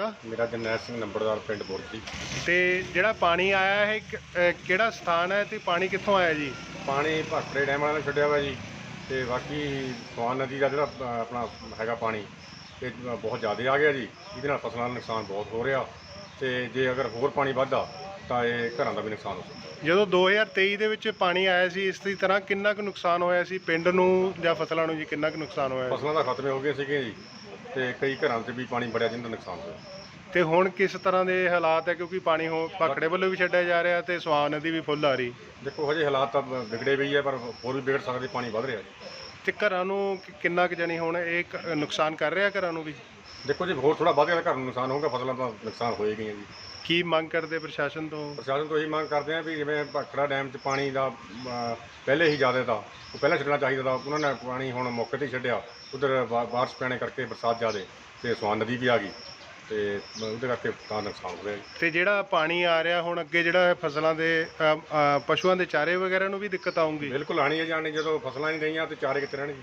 ਤੁਹਾਡਾ? ਮੇਰਾ ਜਰਨੈਲ ਸਿੰਘ ਨੰਬਰਦਾਰ ਪਿੰਡ ਬੁਰਜੀ। ਤੇ ਜਿਹੜਾ ਪਾਣੀ ਆਇਆ ਹੈ ਕਿਹੜਾ ਸਥਾਨ ਹੈ ਤੇ ਪਾਣੀ ਕਿੱਥੋਂ ਆਇਆ ਜੀ? ਪਾਣੀ ਭਾਖੜੇ ਡੈਮ ਵਾਲਿਆਂ ਨੇ ਛੱਡਿਆ ਵਾ ਜੀ ਤੇ ਬਾਕੀ ਸਵਾਨ ਨਦੀ ਦਾ ਜਿਹੜਾ ਆਪਣਾ ਹੈਗਾ ਪਾਣੀ ਇਹ ਬਹੁਤ ਜ਼ਿਆਦਾ ਆ ਗਿਆ ਜੀ। ਇਹਦੇ ਨਾਲ ਫਸਲਾਂ ਦਾ ਨੁਕਸਾਨ ਬਹੁਤ ਹੋ ਰਿਹਾ ਤੇ ਜੇ ਅਗਰ ਹੋਰ ਪਾਣੀ ਵੱਧਦਾ ਤਾਂ ਇਹ ਘਰਾਂ ਦਾ ਵੀ ਨੁਕਸਾਨ ਹੋ ਸਕਦਾ। ਜਦੋਂ 2023 ਦੇ ਵਿੱਚ ਪਾਣੀ ਆਇਆ ਸੀ ਇਸ ਦੀ ਤਰ੍ਹਾਂ ਕਿੰਨਾ ਕੁ ਨੁਕਸਾਨ ਹੋਇਆ ਸੀ? ਪਿੰਡ ਨੂੰ ਜਾਂ ਫਸਲਾਂ ਨੂੰ ਜੀ ਕਿੰਨਾ ਕੁ ਨੁਕਸਾਨ ਹੋਇਆ ਫਸਲਾਂ ਦਾ ਖਤਮੇ ਹੋ ਗਏ ਸੀਗੇ ਜੀ। ਤੇ ਕਈ ਘਰਾਂ 'ਚ ਵੀ ਪਾਣੀ ਬੜਿਆ ਜਿੰਦਾ ਨੁਕਸਾਨ ਹੋਇਆ। ਤੇ ਹੁਣ ਕਿਸ ਤਰ੍ਹਾਂ ਦੇ ਹਾਲਾਤ ਹੈ? ਕਿਉਂਕਿ ਪਾਣੀ ਹੋ ਭਾਖੜੇ ਵੱਲੋਂ ਵੀ ਛੱਡਿਆ ਜਾ ਰਿਹਾ ਤੇ ਸਵਾਨ ਨਦੀ ਵੀ ਫੁੱਲ ਆ ਰਹੀ। ਦੇਖੋ ਹਜੇ ਹਾਲਾਤ ਤਾਂ ਵਿਗੜੇ ਵੀ ਹੈ ਪਰ ਹੋਰ ਵੀ ਵਿਗੜ ਸਕਦੇ ਪਾਣੀ ਵੱਧ ਰਿਹਾ ਤੇ ਘਰਾਂ ਨੂੰ ਕਿ- ਕਿੰਨਾ ਕੁ ਜਾਣੀ ਹੁਣ ਇਹ ਕ- ਨੁਕਸਾਨ ਕਰ ਰਿਹਾ ਘਰਾਂ ਨੂੰ ਵੀ? ਦੇਖੋ ਜੀ ਹੋਰ ਥੋੜਾ ਵੱਧ ਗਿਆ ਤਾਂ ਘਰ ਨੂੰ ਨੁਕਸਾਨ ਹੋਊਗਾ ਫਸਲਾਂ ਤਾਂ ਨੁਕਸਾਨ ਹੋਏਗੀਆਂ ਜੀ। ਕੀ ਮੰਗ ਕਰਦੇ ਪ੍ਰਸ਼ਾਸਨ ਤੋਂ? ਪ੍ਰਸ਼ਾਸਨ ਤੋਂ ਇਹੀ ਮੰਗ ਕਰਦੇ ਆ ਵੀ ਜਿਵੇਂ ਭਾਖੜਾ ਡੈਮ 'ਚ ਪਾਣੀ ਦਾ ਅਮ, ਪਹਿਲੇ ਹੀ ਜ਼ਿਆਦਾ ਤਾਂ ਉਹ ਪਹਿਲਾਂ ਛੱਡਣਾ ਚਾਹੀਦਾ ਤਾਂ ਉਹਨਾਂ ਨੇ ਪਾਣੀ ਹੁਣ ਮੌਕੇ ਤੇ ਹੀ ਛੱਡਿਆ ਉਧਰ ਬਾਰਿਸ਼ ਪੈਣੇ ਕਰਕੇ ਬਰਸਾਤ ਜ਼ਿਆਦੇ ਤੇ ਸਵਾਨ ਨਦੀ ਵੀ ਆ ਗਈ। ਤੇ ਉਹਦੇ ਕਰਕੇ ਤਾਂ ਨੁਕਸਾਨ ਹੋ ਰਿਹਾ ਜੀ। ਤੇ ਜਿਹੜਾ ਪਾਣੀ ਆ ਰਿਹਾ ਹੁਣ ਅੱਗੇ ਜਿਹੜਾ ਫਸਲਾਂ ਦੇ ਅ, ਅ, ਪਸ਼ੂਆਂ ਦੇ ਚਾਰੇ ਵਗੈਰਾ ਨੂੰ ਵੀ ਦਿੱਕਤ ਆਉਂਗੀ ਬਿਲਕੁਲ ਆਣੀ ਹੈ ਜਾਣੀ ਜਦੋਂ ਫਸਲਾਂ ਨਹੀਂ ਰਹੀਆਂ ਤੇ ਚਾਰੇ ਕਿੱਥੇ ਰਹਿਣਗੇ?